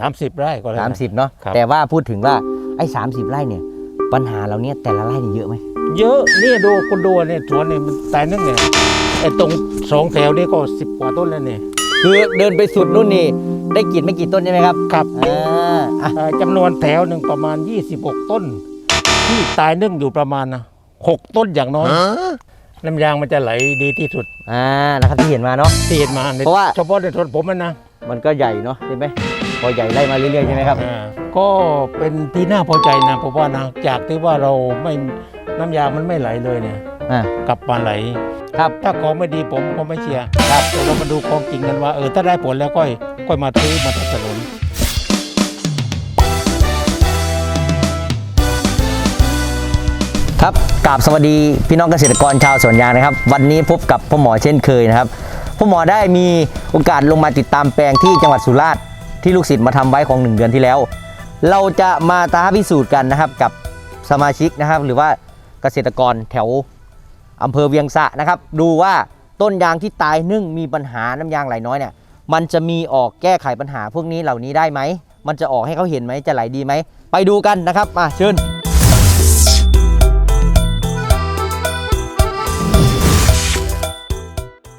สามสิบไร่ก็แล้วสามนะสิบเนาะครับ แต่ว่าพูดถึงว่าไอ้สามสิบไร่เนี่ย ปัญหาเราเนี่ยแต่ละไร่เนี่ยเยอะไหมเยอะนี่ดูคนดูเนี่ยสวนเนี่ยมันตายนึงเนี่ยไอ้ตรงสองแถวนี่ก็สิบกว่าต้นแล้วเนี่ยคือเดินไปสุดนู่นนี่ได้กรีดไม่กี่ต้นใช่ไหมครับครับอ่าอะเอ่อจำนวนแถวหนึ่งประมาณ 26 ต้น ที่ตายนึ่งอยู่ประมาณนะหกต้นอย่างน้อยน้ำยางมันจะไหลดีที่สุดอ่านะครับที่เห็นมาเนาะ ที่เห็นมาในเพราะว่า เฉพาะในสวนผมมันนะมันก็ใหญ่เนาะใช่ไหม พอใหญ่ไล่มาเรื่อยๆใช่ไหมครับ อ่าก็เป็นที่น่าพอใจนะผมว่านะจากที่ว่าเราไม่น้ำยางมันไม่ไหลเลยเนี่ยอ่ากลับมาไหล ครับ ถ้าของไม่ดีผมก็ไม่เชียร์ครับแต่เรามาดูของจริงกันว่าเออถ้าได้ผลแล้วก็ก็มาซื้อมาสนับสนุนครับกราบสวัสดีพี่น้องเกษตรกรชาวสวนยางนะครับ วันนี้พบกับพ่อหมอเช่นเคยนะครับพ่อหมอได้มีโอกาสลงมาติดตามแปลงที่จังหวัดสุราษฎร์ ที่ลูกศิษย์มาทำไว้ของ 1 เดือนที่แล้ว เราจะมาท้าพิสูจน์กันนะครับกับสมาชิกนะครับ หรือว่าเกษตรกรแถวอำเภอเวียงสะนะครับ ดูว่าต้นยางที่ตายนึ่งมีปัญหาน้ำยางไหลน้อยเนี่ยมันจะมีออกแก้ไขปัญหาพวกนี้เหล่านี้ได้ไหม มันจะออกให้เขาเห็นไหมจะไหลดีไหม ไปดูกันนะครับมาเชิญ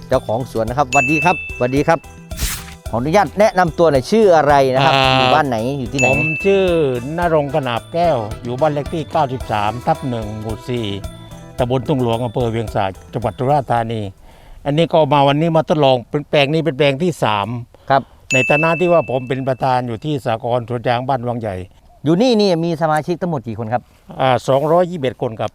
เจ้าของสวนนะครับสวัสดีครับสวัสดีครับ ออนุญาตแนะนำตัวหน่อยชื่ออะไรนะครับอ่า อยู่บ้านไหนอยู่ที่ไหผนมชื่อนรงค์ขนาบแก้ว อยู่บ้านเลขที่ 93 ทับหนึ่งหมู่4ตำบลทุ่งหลวงอำเภอเวียงสาจังหวัดสุราษฎร์ธานี อันนี้ก็มาวันนี้มาทดลองเป็นแปลงนี้เป็นแปลงที่ ครับ 3 ในฐานะที่ว่าผมเป็นประธานอยู่ที่สากลสวนยางบ้านวังใหญ่อยู่นี่นี่มีสมาชิกทั้งหมดกี่คนครับ อ่า221 คนครับ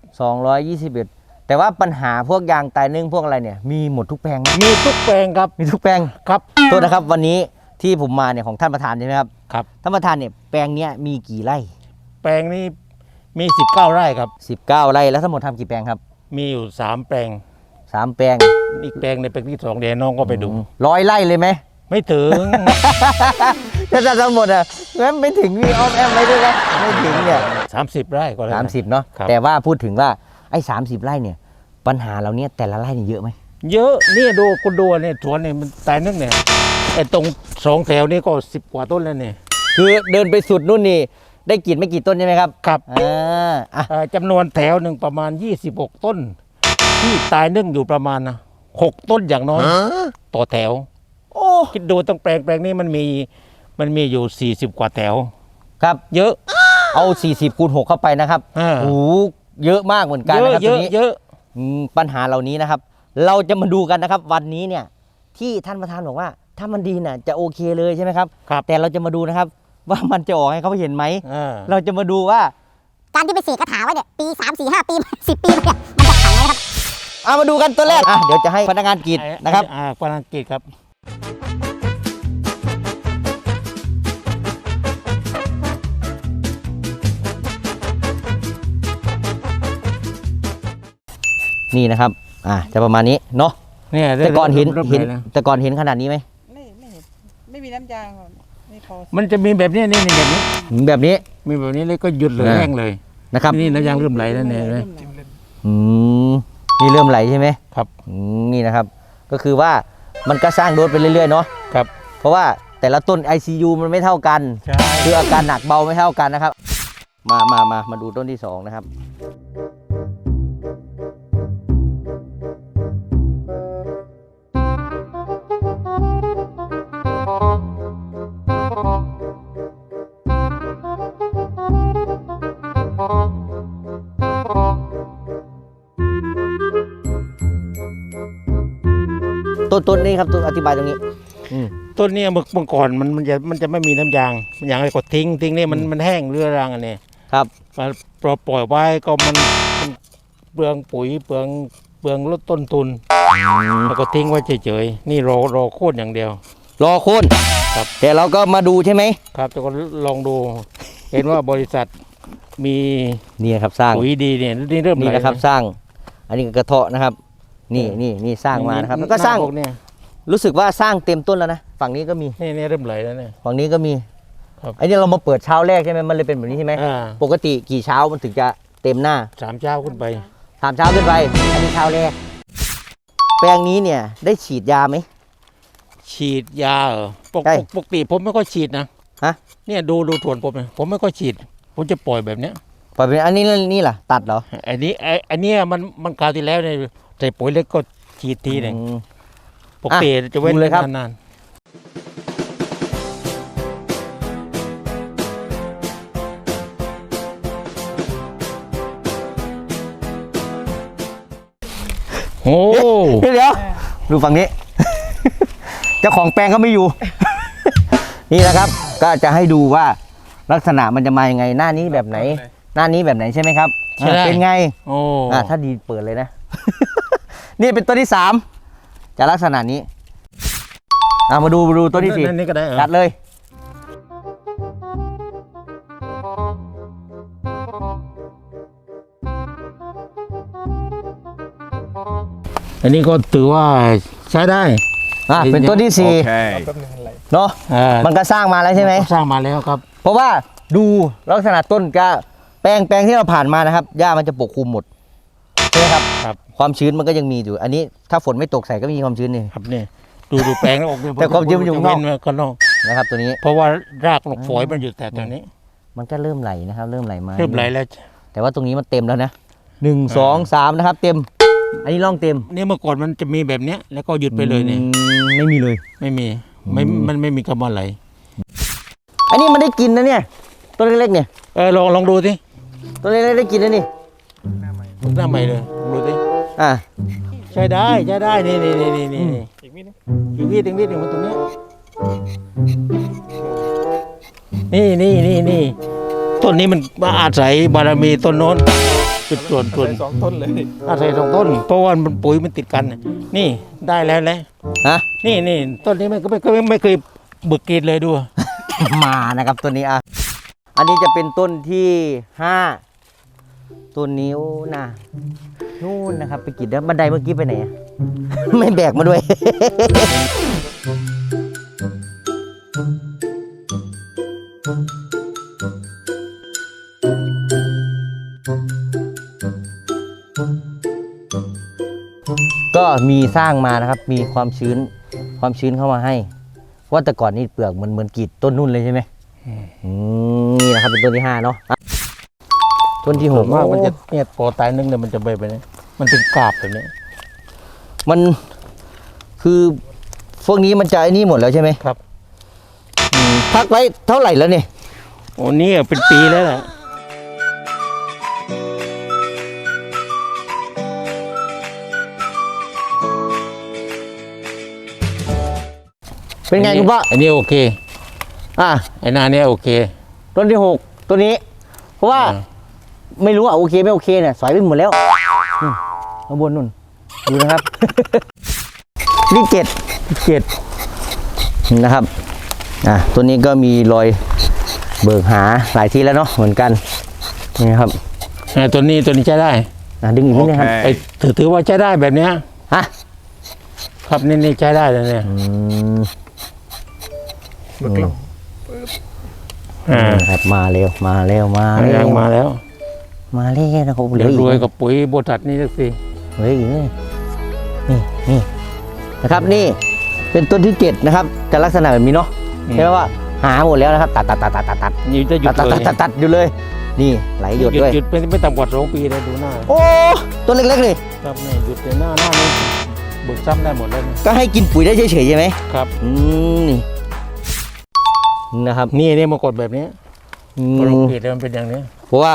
221 แต่ว่าปัญหาพวกยางตายนึ่งพวกอะไรเนี่ยมีหมดทุกแปลงไหมมีทุกแปลงครับมีทุกแปลงครับโทษนะครับวันนี้ที่ผมมาเนี่ยของท่านประธานใช่ไหมครับครับ ท่านประธานเนี่ยแปลงเนี้ยมีกี่ไร่ แปลงนี้มี 19 ไร่ครับ 19 ไร่แล้วทั้งหมดทำกี่แปลงครับมีอยู่ 3 แปลง สามแปลงอีกแปลงในแปลงที่สองเดี๋ยวน้องก็ไปดู ร้อยไร่เลยไหม ไม่ถึง ถ้าทั้งหมดอะงั้นไม่ถึงมีออมแอมไม่ด้วยนะไม่ถึงเนี่ย30 ไร่ก็แล้วสามนะสิบเนาะครับแต่ว่าพูดถึงว่า ไอ้สามสิบไร่เนี่ย ปัญหาเราเนี่ยแต่ละไร่เนี่ยเยอะไหมเยอะนี่ดูคุณดูเนี่ยสวนเนี่ยมันตายนึกเนี่ยไอ้ตรงสองแถวนี่ก็สิบกว่าต้นแล้วเนี่ยคือเดินไปสุดนู่นนี่ได้กรีดไม่กี่ต้นใช่ไหมครับครับอ่าอะเอ่อจำนวนแถวหนึ่งประมาณ 26 ต้น ที่ตายนึ่งอยู่ประมาณนะหกต้นอย่างน้อยต่อแถว โอ้คิดดูตั้งแปลงแปลงนี้มันมีมันมีอยู่ 40 กว่าแถว ครับ เยอะ เอา 40คูณ6เข้าไปนะครับอ่า โอ้โห เยอะมากเหมือนกันเยอะนะครับเยตรอะงนี้เยอะอืมปัญหาเหล่านี้นะครับ เราจะมาดูกันนะครับ วันนี้เนี่ยที่ท่านประธานบอกว่า ถ้ามันดีน่ะจะโอเคเลยใช่ไหมครับ ครับแต่เราจะมาดูนะครับ ว่ามันจะออกให้เขาเห็นไหม อ่าเราจะมาดูว่า การที่ไปเสกคาถาไว้เนี่ย ปีสามสี่ห้าปีสิบปีเนี่ย มันจะขังนะครับ เอามาดูกันตัวแรกอะเดี๋ยวจะให้พนักงานกรีดนะครับ อ่ากวางอังกฤษครับ นี่นะครับ อ่าจะประมาณนี้เนาะเนี่ยแต่ก่อนเห็นริ่มเห็นลยะแต่ก่อนเห็นขนาดนี้ไหมไม่ไม่เห็นไม่มีน้ำยางหรอกไม่พอมันจะมีแบบนี้นี่นี่แบบนี้ แบบนี้มีแบบนี้เลยก็หยุดเลยอ่าแห้งเลยนะครับนี่น้ำยางเริ่มไหลแล้วเนี่ยเห็นไหมอืมนี่เริ่มไหลใช่ไหมครับอืมนี่นะครับ ก็คือว่ามันก็สร้างโดสไปเรื่อยๆเนาะครับ เพราะว่าแต่ละต้น ICU มันไม่เท่ากันใช่คืออาการหนักเบาไม่เท่ากันนะครับ มามามามาดูต้นที่สองนะครับ ต้นต้นนี้ครับต้นอธิบายตรงนี้ อืม ต้นเนี้เมื่อเมื่อก่อนมันมันจะมันจะไม่มีน้ำยางมันอย่างไรก็ทิ้งทิ้งนี่มันมันแห้งเรื้อรังอันนี้ครับมันปล่อยปล่อยไว้ก็มันมันเปลืองปุ๋ยเปลืองเปลืองลดต้นทุนแล้วก็ทิ้งไว้เฉยๆนี่รอรอโค่นอย่างเดียว รอโค่นครับ แต่เราก็มาดูใช่ไหมครับแต่ก็ลองดู เห็นว่าบริษัทมีนี่นะครับสร้างปุ๋ยดีเนี่ยนี่เริ่มนี่ไหลนะครับสร้าง อันนี้ก็กระเทาะนะครับ นี่นี่นี่สร้างมานะครับแล้วก็สร้างหน้พวเนี่ยรู้สึกว่าสร้างเต็มต้นแล้วนะฝั่งนี้ก็มีนี่นี่เริ่มไหลแล้วเนี่ยฝั่งนี้ก็มีครับไอ้นี่เรามาเปิดเช้าแรกใช่ไหมมันเลยเป็นแบบนี้ใช่ไหมอ่าปกติกี่เช้ามันถึงจะเต็มหน้าสามเจ้าขึ้นไปสามเช้าขึ้นไปอันนี้เช้าแรก แปลงนี้เนี่ยได้ฉีดยาไหมฉีดยาเหรอปกใช่ปกติผมไม่ค่อยฉีดนะฮะเนี่ยดูดูสวนผมเนี่ยผมไม่ค่อยฉีด ผมจะปล่อยแบบเนี้ย ปล่อยเป็นอันนี้นี่ล่ะ ตัดเหรออันนี้ไอ้อันเนี้ยมันมันคราวที่แล้วเนี่ยใส่ปุ๋ยเล็กก็ฉีดทีหนึ่งอืม ปกติจะเว้นดูเลยครับ นานๆโอ้ เดี๋ยวเดี๋ยวดูฝั่งนี้ เจ้าของแปลงก็ไม่อยู่ นี่นะครับ ก็จะให้ดูว่าลักษณะมันจะมายังไงหน้านี้แบบไหน หน้านี้แบบไหนใช่ไหมครับอ่าเป็นไงโอ้อ่าถ้าดีเปิดเลยนะ นี่เป็นตัวที่สามจะลักษณะนี้อ่ามาดูมาดูตัวที่สี่นั่นนี่ก็ได้เหรอตัดเลย อันนี้ก็ถือว่าใช้ได้อ่าเป็นตัวที่สี่เนาะอ่ามันก็สร้างมาแล้วใช่ไหม สร้างมาแล้วครับ เพราะว่าดูลักษณะต้นก็ แปลงแปลงที่เราผ่านมานะครับหญ้ามันจะปกคลุมหมดใช่ไหมครับ ครับ ความชื้นมันก็ยังมีอยู่ อันนี้ถ้าฝนไม่ตกใส่ก็มีความชื้นนี่ ครับนี่ดูดูแปลงแล้วออกแต่ความจริงมันอยู่ข้างนอก เว้ไว้ข้างนอก นะครับ ตัวนี้เพราะว่ารากฝอยมันอยู่แต่ตรงนี้มันก็เริ่มไหลนะครับ เริ่มไหลมาเริ่มไหลแล้ว แต่ว่าตรงนี้มันเต็มแล้วนะหนึ่งสองสามนะครับ เต็ม อันนี้ร่องเต็มนี่เมื่อก่อนมันจะมีแบบเนี้ย แล้วก็หยุดไปเลยเนี่ยอืมไม่มีเลย ไม่มีไม่มันไม่มีคำว่าไหลอันนี้มันได้กินนะเนี่ยต้นเล็กๆเนี่ยเออลองลองดูสิ ต้นเล็กๆได้กินนะนี่ฝึกหน้าใหม่เลยลองดูสิอ่าใช้ได้ใช้ได้นี่นี่นี่นี่นี่นี่อีกนิดนึงอีกนิดนึงนิดนึงมาตรงเนี้ยนี่นี่นี่นี่ต้นนี้มันมาอาศัยบารมีต้นโน้นจุดส่วนส่วนสองต้นเลยอาศัยสองต้น เพราะว่ามันปุ๋ยมันติดกันน่ะนี่ได้แล้วแหละฮะนี่นี่ต้นนี้มันก็ไม่ก็ไม่ไม่เคยบึกกรีดเลยดู มานะครับตัวนี้อะ อันนี้จะเป็นต้นที่ห้าต้นนิ้วนะนู่นนะครับ ไปกินแล้วบันไดเมื่อกี้ไปไหนอะไม่แบกมาด้วยก็มีสร้างมานะครับ มีความชื้น ความชื้นเข้ามาให้ ว่าแต่ก่อนนี่เปลือกเหมือนเหมือนกรีดต้นนุ่นเลยใช่ไหมอืม นี่นะครับเป็นต้นที่ห้าเนาะอะต้นที่หส่วกนมากมันจะโอ้เนี่ยปอตายนึงเนี่ยมันจะใบไปเนี่ยมันเป็นกาบแบบนี้ มันคือพวกนี้มันจะไอ้นี่หมดแล้วใช่ไหมครับอืมพักไว้เท่าไหร่แล้วเนี่ยโอ้นี่เป็นปีแล้วแหละเป็นไงคุณพ่ออันนี้โอเค อะไอ้หนาเนี่ยโอเค ต้นที่หกตัวนี้ เพราะว่าอ่าไม่รู้อะโอเคไม่โอเคเนี่ยสอยไปหมดแล้วนู่นข้างบนนู่นดูนะครับ ที่เจ็ดที่เจ็ดนะครับอะตัวนี้ก็มีรอยเบิกหาหลายที่แล้วเนาะเหมือนกันนี่ครับอ่าตัวนี้ตัวนี้ใช้ได้อะดึงอีกนิดนึงครับไอ้ถือถือว่าใช้ได้แบบเนี้ยฮะครับนี่นี่ใช้ได้เลยเนี่ยอืม อ่าครับมาเร็วมาเร็วมาทางเร็ยาวงมาแล้ว มาเร็วนะครับเหลืเดี๋ยอวอีกรวยกับปุ๋ยโบทัดนี่สักสิเหลืออีกนี่นี่นี่นะครับนี่เป็นต้นที่เจ็ดนะครับจะลักษณะแบบนี้เนาะใช่ไหมว่าหาหมดแล้วนะครับ ตัดตัดตัดตัดตัดตัดนี่จะหยุตัดดตัดเลยตัดตัดตัดอยู่เลย นี่ไหลหยดด้วยหยุดไม่ไม่ต่ำกว่าสองปีเลยดูหน้าโอ้ต้นเล็กๆเลยครับนี่หยุดเลยหน้าหน้านี่เบิกซ้ำได้หมดเลยนะก็ให้กินปุ๋ยได้เฉยๆใช่ไหมครับ อืมนี่ นะครับ นี่เนี่ยมากดแบบนี้อืพอเรามกรีดแล้วมันเป็นอย่างนี้เพราะว่า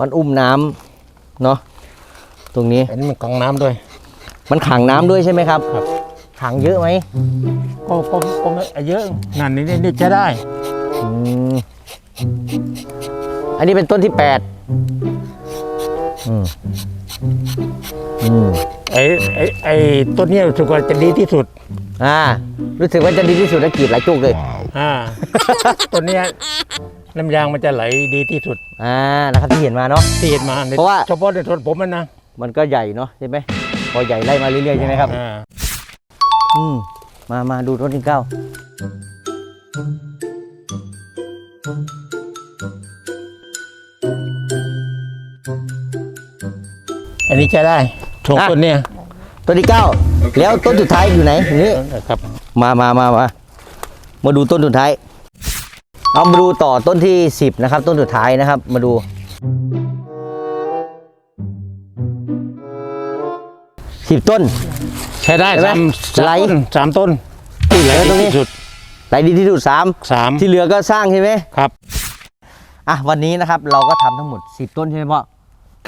มันอุ้มน้ำเนาะตรงนี้อันนี้มันกรองน้ำด้วย มันขังน้ำด้วยใช่ไหมครับ ครับ ขังเยอะไหมก็ก็ก็ไม่เยอะนั่นนี่นี่นี่ใช้ได้ อืมอันนี้เป็นต้นที่แปดอืมอืมไอ้ไอ้ไอ้ต้นเนี้ยรู้สึกว่าจะดีที่สุด อ่า รู้สึกว่าจะดีที่สุดแล้วกรีดหลายจุกเลย อ่าต้นเนี้ยน้ำยางมันจะไหลดีที่สุดอ่านะครับที่เห็นมาเนาะ ที่เห็นมาในเพราะว่า เฉพาะในทนผมมันนะมันก็ใหญ่เนาะใช่ไหมพอใหญ่ไล่มาเรื่อยๆใช่ไหมครับ อ่าอืมมามาดูต้นที่เก้าอันนี้ใช้ได้ชงต้นเนี้ยต้นที่เก้าแล้วต้นสุดท้ายอยู่ไหนอยู่นี่ครับ มามามามา มาดูต้นสุดท้าย เอามาดูต่อต้นที่ 10 นะครับ ต้นสุดท้ายนะครับ มาดู 10 ต้น ใช้ได้ใช่ไหมสามสามไหลต้นสามต้นที่ไหลแล้วตรงดีนี้ที่สุดไหลดีที่สุดสาม3ที่เหลือก็สร้างใช่ไหมครับอะวันนี้นะครับเราก็ทำทั้งหมด 10 ต้นใช่ไหมพ่อ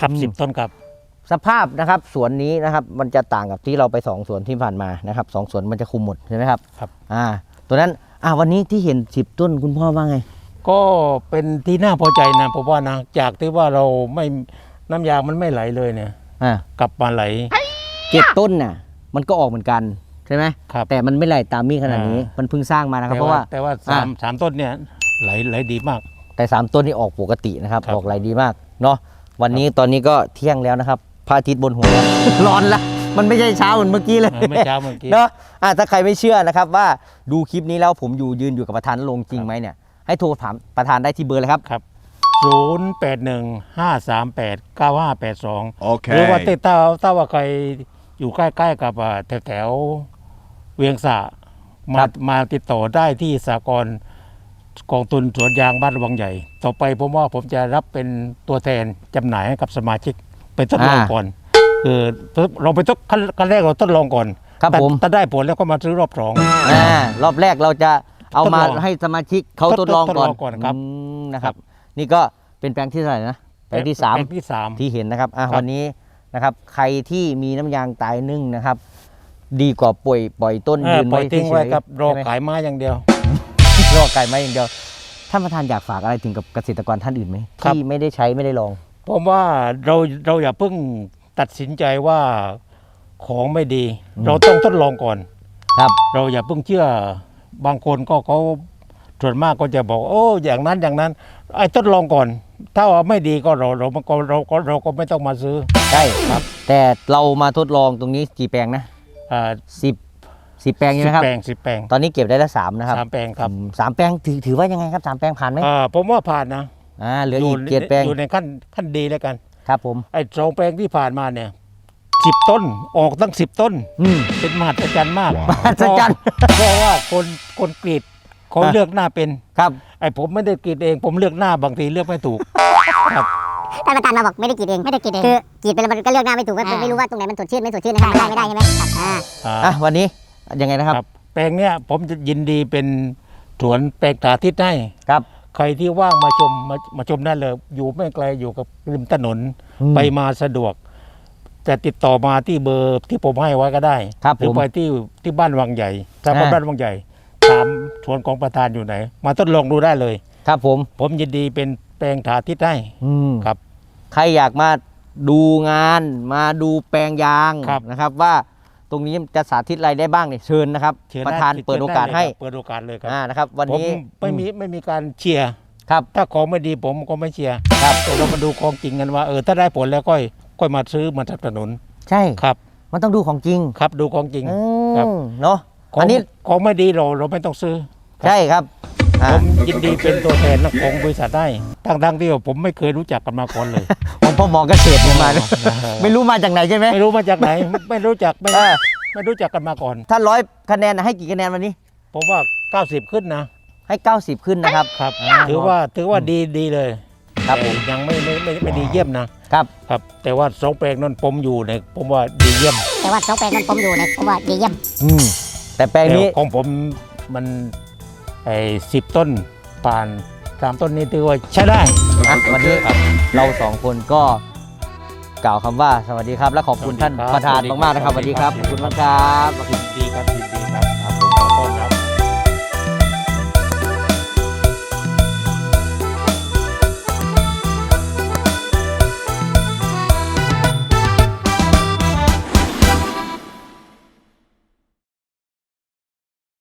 ครับอืมสิบต้นครับ สภาพนะครับสวนนี้นะครับมันจะต่างกับที่เราไปสองสวนที่ผ่านมานะครับสองสวนมันจะคุมหมดใช่ไหมครับครับ อ่าตัวนั้น อ่าวันนี้ที่เห็น10ต้นคุณพ่อว่าไง ก็เป็นที่น่าพอใจนะเพราะว่านะจากที่ว่าเราไม่น้ำยางมันไม่ไหลเลยเนี่ย อ่ากลับมาไหล เจ็ดต้นน่ะ มันก็ออกเหมือนกันใช่ไหมครับแต่มันไม่ไหลตามมีดขนาดนี้ อ่ามั มันเพิ่งสร้างมานะครับแต่เพราะว่า ว่าแต่ว่าสามสามต้นเนี่ยไหลไหลดีมาก แต่สามต้นนี่ออกปกตินะครับ ครับ ออกไหลดีมากเนาะวันนี้ตอนนี้ก็เที่ยงแล้วนะครับพระอาทิตย์บนหัว ร้อนละ มันไม่ใช่เช้าเหมือนเมื่อกี้เลยเออเมื่อเช้าเมื่อกี้เนาะอะถ้าใครไม่เชื่อนะครับว่าดูคลิปนี้แล้วผมอยู่ยืนอยู่กับประธานลงจริงไหมเนี่ยให้โทรถามประธานได้ที่เบอร์เลยครับครับศูนย์แปดหนึ่งห้าสามแปดเก้าห้าแปดสองหรือว่า Okay. ติดตาถ้าว่าใครอยู่ใกล้ๆกับอ่าแถวๆเวียงสะครัมาบมาติดต่อได้ที่สากลกองทุนสวนยางบ้านวังใหญ่ ต่อไปผมว่าผมจะรับเป็นตัวแทนจำหน่ายให้กับสมาชิกไปทดลองก่อน คือเราไปทดขั้นขั้นแรกเราทดลองก่อนครับถ้าผม ถ้าได้ผลแล้วก็มาซื้อรอบสอง อ่ารอบแรกเราจะเอามาทดลองให้สมาชิกเขาทดลองก่อนทดลองก่อนครับอืมนะครับ นี่ก็เป็นแปลงที่เท่าไหร่นะแปลงที่สามแปลงที่สามที่เห็นนะครับอะครับ วันนี้นะครับใครที่มีน้ำยางตายนึ่งนะครับ ดีกว่าปล่อยปล่อยต้นเออยืนปล่อยทิ้งไว้เฉยๆครับรอใช่ไหม ขายไม้อย่างเดียว รอไก่ไม้อย่างเดียวท่านประธานอยากฝากอะไรถึงกับเกษตรกรท่านอื่นไหมครับ ที่ไม่ได้ใช้ไม่ได้ลอง ผมว่าเราเราอย่าเพิ่ง ตัดสินใจว่าของไม่ดีอืมเราต้องทดลองก่อน ครับ เราอย่าเพิ่งเชื่อบางคนก็เขาส่วนมากก็จะบอก โอ้ อย่างนั้นอย่างนั้น ไอ้ทดลองก่อน ถ้าว่าไม่ดีก็เราเราก็เราก็เราก็ไม่ต้องมาซื้อ ใช่ครับ แต่เรามาทดลองตรงนี้กี่แปลงนะอ่าสิบสิบแปลงใช่สิไหมบครับ แปลงสิบแปลงตอนนี้เก็บได้แล้วสามนะครับสามแปลงครับอืมสามแปลงถือถือว่ายังไงครับสามแปลงผ่านไหมอ่าผมว่าผ่านนะอ่าเหลืออีกเจ็ดแปลง อยู่ในขั้นขั้นดีแล้วกัน ครับผม ไอ้สองแปลงที่ผ่านมาเนี่ยสิบต้นออกตั้งสิบต้น อืม เป็นมหัศจรรย์มากมหัศจรรย์ เพราะว่าคนคนกรีดเขาอะเลือกหน้าเป็น ครับ ไอ้ผมไม่ได้กรีดเองผมเลือกหน้าบางทีเลือกไม่ถูกครับท่านประธานมาบอกไม่ได้กรีดเอง ไม่ได้กรีดเอง คือกรีดไปแล้วมันก็เลือกหน้าไม่ถูกก็คือไม่รู้ว่าตรงไหนมันสดชื่นไม่สดชื่นนะครับมันได้ไม่ได้ใช่ไหมครับอ่า อ่าอะวันนี้ยังไงนะครับ ครับ แปลงเนี้ยผมจะยินดีเป็นสวนแปลงสาธิตให้ ครับ ใครที่ว่างมาชมมามาชมได้เลย อยู่ไม่ไกลอยู่กับริมถนนอืมไปมาสะดวกจะติดต่อมาที่เบอร์ที่ผมให้ไว้ก็ได้ครับหรือผมไปที่ที่บ้านวังใหญ่ถ้าอ่า บ้านวังใหญ่ถามสวนของประธานอยู่ไหน มาทดลองดูได้เลย ครับผม ผมยินดีเป็นแปลงสาธิตให้ อืมครับใครอยากมาดูงานมาดูแปลงยางครับ นะครับว่า ตรงนี้จะสาธิตอะไรได้บ้างเนี่ยเชิญนะครับ เชิญประได้ธานเปิดโอกาสชิญให้เลยครับเปิดโอกาสเลยครับอ่านะครับ วันผมนี้ไม่มีไม่มีการเชียร์ครับ ถ้าของไม่ดีผมก็ไม่เชียร์ครับแต่เรามาดูของจริงกันว่าเออถ้าได้ผลแล้วก็ค่อยมาซื้อมาสนับสนุนใช่ ครับ มันต้องดูของจริงครับดูของจริง อืครับมเนาะ ของอันนี้ ของไม่ดีเราเราไม่ต้องซื้อใช่ครับ อ่า ผมยินดีเป็นตัวแทนของบริษัทได้ทั้งทั้งๆที่ว่าผมไม่เคยรู้จักกันมาก่อนเลย ของพ่อหมอเกษตรเนี่ยมาเนี่ยไม่รู้มาจากไหนใช่ไหมไม่รู้มาจากไหน ไม่รู้จักไม่เออไม่รู้จักกันมาก่อน ถ้าร้อยคะแนนนะให้กี่คะแนนวันนี้ ผมว่า 90 ขึ้นนะให้ 90 ขึ้นนะครับ ครับ อ่าถือว่าถือว่าดีดีเลยครับแต่ผมยังไม่ไม่ไม่ไม่ดีเยี่ยมนะครับ ครับ แต่ว่าสองแปลงนั้นผมอยู่เนี่ยผมว่าดีเยี่ยมแต่ว่าสองแปลงนั้นผมอยู่เนี่ยผมว่าดีเยี่ยมอืมแต่แปลงนี้ แต่ของผมมัน ไอ้สิบต้นผ่านสามต้นนี้ถือว่าใช้ได้อะวันนี้เราสองคนก็กล่าวคำว่าสวัสดีครับ และขอบคุณท่านสวัสดีครับประธานสวัสดีมากๆนะครับสสวัวัสสดีดีคครัรับบขอบคุณมากครับดีครับ